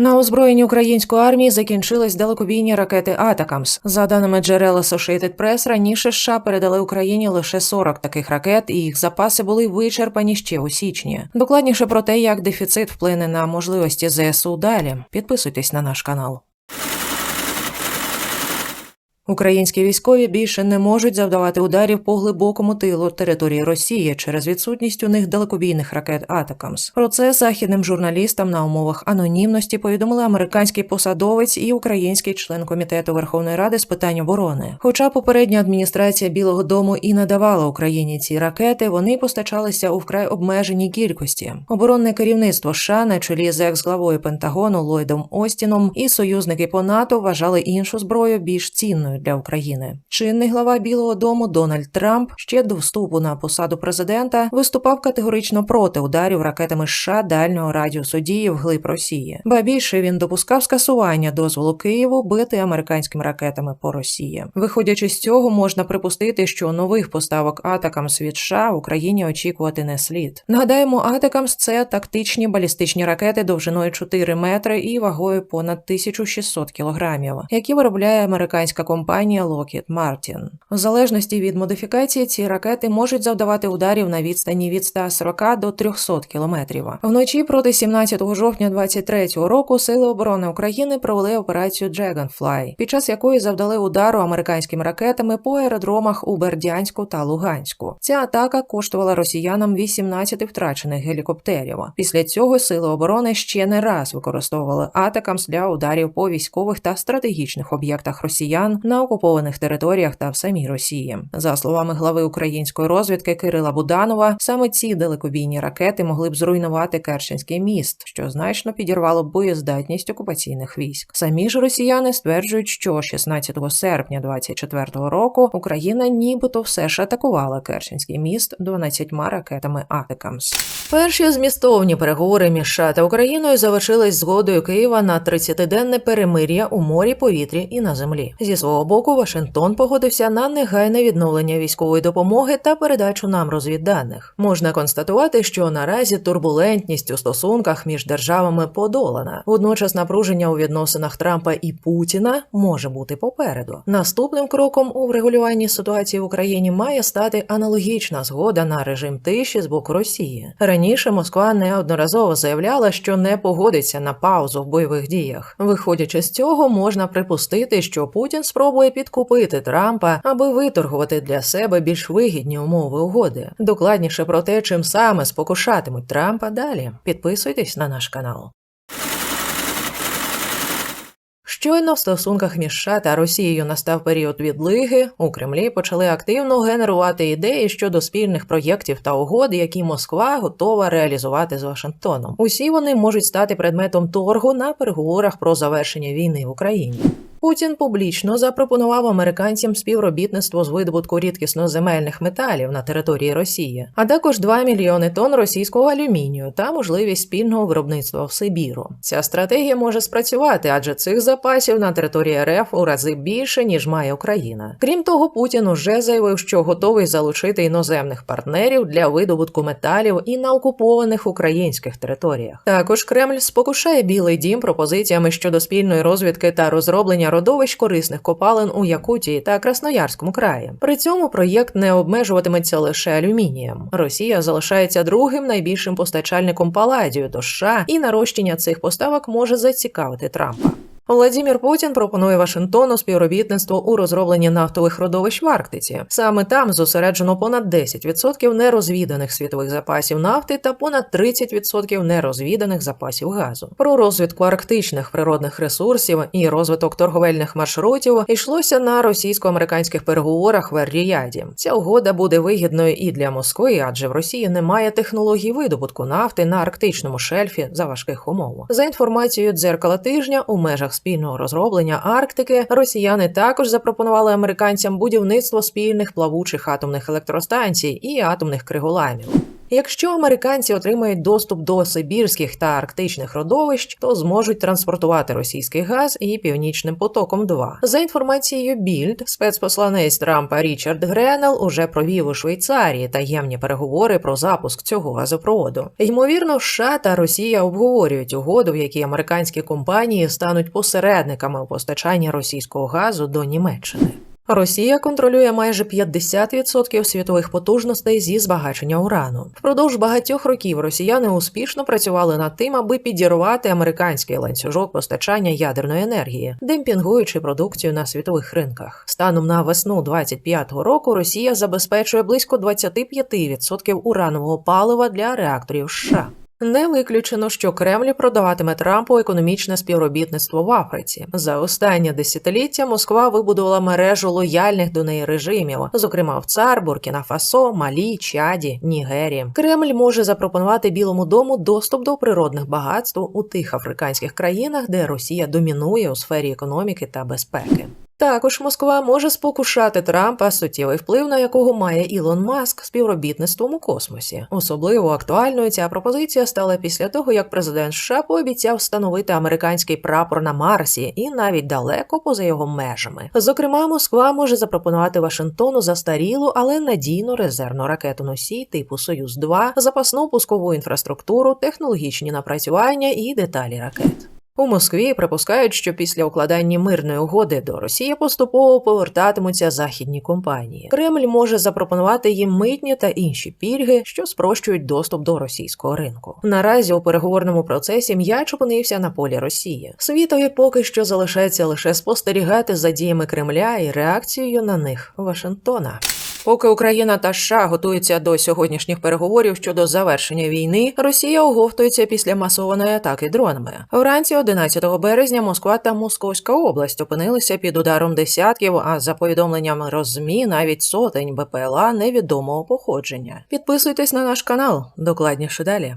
На озброєнні української армії закінчились далекобійні ракети Атакамс. За даними джерел Associated Press, раніше США передали Україні лише 40 таких ракет, і їх запаси були вичерпані ще у січні. Докладніше про те, як дефіцит вплине на можливості ЗСУ далі. Підписуйтесь на наш канал. Українські військові більше не можуть завдавати ударів по глибокому тилу території Росії через відсутність у них далекобійних ракет Атакамс. Про це західним журналістам на умовах анонімності повідомили американський посадовець і український член комітету Верховної Ради з питань оборони. Хоча попередня адміністрація Білого Дому і надавала Україні ці ракети, вони постачалися у вкрай обмеженій кількості. Оборонне керівництво США на чолі з екс-главою Пентагону Ллойдом Остіном і союзники по НАТО вважали іншу зброю більш цінною для України. Чинний глава Білого Дому Дональд Трамп ще до вступу на посаду президента виступав категорично проти ударів ракетами США дальнього радіусу дії вглиб Росії. Ба більше він допускав скасування дозволу Києву бити американськими ракетами по Росії. Виходячи з цього, можна припустити, що нових поставок Атакамс від США Україні очікувати не слід. Нагадаємо, Атакамс це тактичні балістичні ракети довжиною 4 метри і вагою понад 1600 кілограмів, які виробляє американська компанія Lockheed Martin. В залежності від модифікації ці ракети можуть завдавати ударів на відстані від 140 до 300 кілометрів. Вночі проти 17 жовтня 23 року Сили оборони України провели операцію Dragonfly, під час якої завдали удару американськими ракетами по аеродромах у Бердянську та Луганську. Ця атака коштувала росіянам 18 втрачених гелікоптерів. Після цього сили оборони ще не раз використовували атакамс для ударів по військових та стратегічних об'єктах росіян на окупованих територіях та в самій Росії. За словами глави української розвідки Кирила Буданова, саме ці далекобійні ракети могли б зруйнувати Керченський міст, що значно підірвало боєздатність окупаційних військ. Самі ж росіяни стверджують, що 16 серпня 24-го року Україна нібито все ж атакувала Керченський міст 12 ракетами Атакамс. Перші змістовні переговори між США та Україною завершились згодою Києва на 30-денне перемир'я у морі, повітрі і на землі. Зі свого боку, Вашингтон погодився на негайне відновлення військової допомоги та передачу нам розвідданих. Можна констатувати, що наразі турбулентність у стосунках між державами подолана. Водночас напруження у відносинах Трампа і Путіна може бути попереду. Наступним кроком у врегулюванні ситуації в Україні має стати аналогічна згода на режим тиші з боку Росії. Раніше Москва неодноразово заявляла, що не погодиться на паузу в бойових діях. Виходячи з цього, можна припустити, що Путін спробує підкупити Трампа, аби виторгувати для себе більш вигідні умови угоди. Докладніше про те, чим саме спокушатимуть Трампа далі. Підписуйтесь на наш канал. Щойно в стосунках між США та Росією настав період відлиги, у Кремлі почали активно генерувати ідеї щодо спільних проєктів та угод, які Москва готова реалізувати з Вашингтоном. Усі вони можуть стати предметом торгу на переговорах про завершення війни в Україні. Путін публічно запропонував американцям співробітництво з видобутку рідкісноземельних металів на території Росії, а також 2 мільйони тонн російського алюмінію та можливість спільного виробництва в Сибіру. Ця стратегія може спрацювати, адже цих запасів на території РФ у рази більше ніж має Україна. Крім того, Путін уже заявив, що готовий залучити іноземних партнерів для видобутку металів і на окупованих українських територіях. Також Кремль спокушає Білий Дім пропозиціями щодо спільної розвідки та розроблення родовищ корисних копалин у Якутії та Красноярському краї. При цьому проєкт не обмежуватиметься лише алюмінієм. Росія залишається другим найбільшим постачальником паладію до США, і нарощення цих поставок може зацікавити Трампа. Владімір Путін пропонує Вашингтону співробітництво у розробленні нафтових родовищ в Арктиці. Саме там зосереджено понад 10% нерозвіданих світових запасів нафти та понад 30% нерозвіданих запасів газу. Про розвідку арктичних природних ресурсів і розвиток торговельних маршрутів йшлося на російсько-американських переговорах в Ер-Ріяді. Ця угода буде вигідною і для Москви, адже в Росії немає технологій видобутку нафти на арктичному шельфі за важких умов. За інформацією дзеркала тижня у межах спільного розроблення Арктики росіяни також запропонували американцям будівництво спільних плавучих атомних електростанцій і атомних криголамів. Якщо американці отримають доступ до сибірських та арктичних родовищ, то зможуть транспортувати російський газ і північним потоком. 2 за інформацією Більд, спецпосланець Трампа Річард Гренел уже провів у Швейцарії таємні переговори про запуск цього газопроводу. Ймовірно, США та Росія обговорюють угоду, в якій американські компанії стануть посередниками у постачанні російського газу до Німеччини. Росія контролює майже 50% світових потужностей зі збагачення урану. Впродовж багатьох років росіяни успішно працювали над тим, аби підірвати американський ланцюжок постачання ядерної енергії, демпінгуючи продукцію на світових ринках. Станом на весну 25-го року Росія забезпечує близько 25% уранового палива для реакторів США. Не виключено, що Кремль продаватиме Трампу економічне співробітництво в Африці. За останнє десятиліття Москва вибудувала мережу лояльних до неї режимів, зокрема в ЦАР, Буркіна Фасо, Малі, Чаді, Нігері. Кремль може запропонувати Білому дому доступ до природних багатств у тих африканських країнах, де Росія домінує у сфері економіки та безпеки. Також Москва може спокушати Трампа, суттєвий вплив на якого має Ілон Маск співробітництвом у космосі. Особливо актуальною ця пропозиція стала після того, як президент США пообіцяв встановити американський прапор на Марсі і навіть далеко поза його межами. Зокрема, Москва може запропонувати Вашингтону застарілу, але надійну резервну ракету носій типу Союз 2 запасну пускову інфраструктуру, технологічні напрацювання і деталі ракет. У Москві припускають, що після укладання мирної угоди до Росії поступово повертатимуться західні компанії. Кремль може запропонувати їм митні та інші пільги, що спрощують доступ до російського ринку. Наразі у переговорному процесі м'яч опинився на полі Росії. Світові поки що залишається лише спостерігати за діями Кремля і реакцією на них Вашингтона. Поки Україна та США готуються до сьогоднішніх переговорів щодо завершення війни, Росія оговтується після масованої атаки дронами. Вранці 11 березня Москва та Московська область опинилися під ударом десятків, а за повідомленнями розмі навіть сотень БПЛА невідомого походження. Підписуйтесь на наш канал, докладніше далі.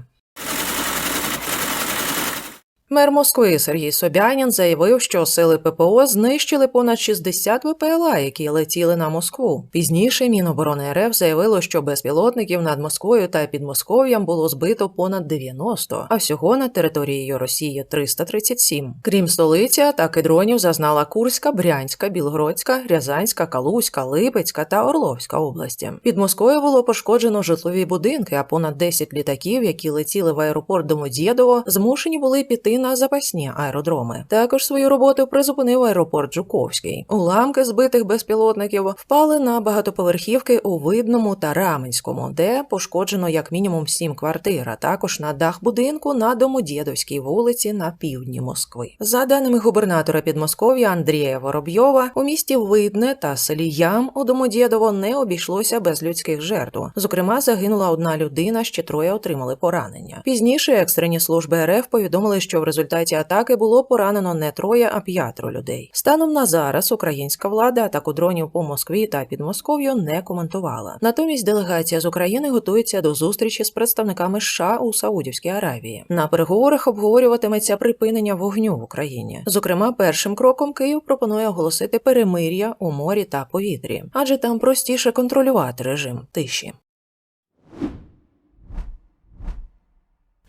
Мер Москви Сергій Собянін заявив, що сили ППО знищили понад 60 ВПЛА, які летіли на Москву. Пізніше Міноборони РФ заявило, що безпілотників над Москвою та Підмосков'ям було збито понад 90, а всього на територією Росії 337. Крім столиці, атаки дронів зазнала Курська, Брянська, Білгородська, Рязанська, Калузька, Липецька та Орловська області. Під Москвою було пошкоджено житлові будинки, а понад 10 літаків, які летіли в аеропорт Домодєдово, змушені були піти на запасні аеродроми. Також свою роботу призупинив аеропорт Жуковський. Уламки збитих безпілотників впали на багатоповерхівки у Видному та Раменському, де пошкоджено як мінімум сім квартир, а також на дах будинку на Домодєдовській вулиці на півдні Москви. За даними губернатора Підмосков'я Андрія Воробйова, у місті Видне та селі Ям у Домодєдово не обійшлося без людських жертв. Зокрема, загинула одна людина, ще троє отримали поранення. Пізніше екстрені служби РФ повідомили, що в результаті атаки було поранено не троє, а п'ятеро людей. Станом на зараз українська влада атаку дронів по Москві та Підмосков'ю не коментувала. Натомість делегація з України готується до зустрічі з представниками США у Саудівській Аравії. На переговорах обговорюватиметься припинення вогню в Україні. Зокрема, першим кроком Київ пропонує оголосити перемир'я у морі та повітрі, адже там простіше контролювати режим тиші.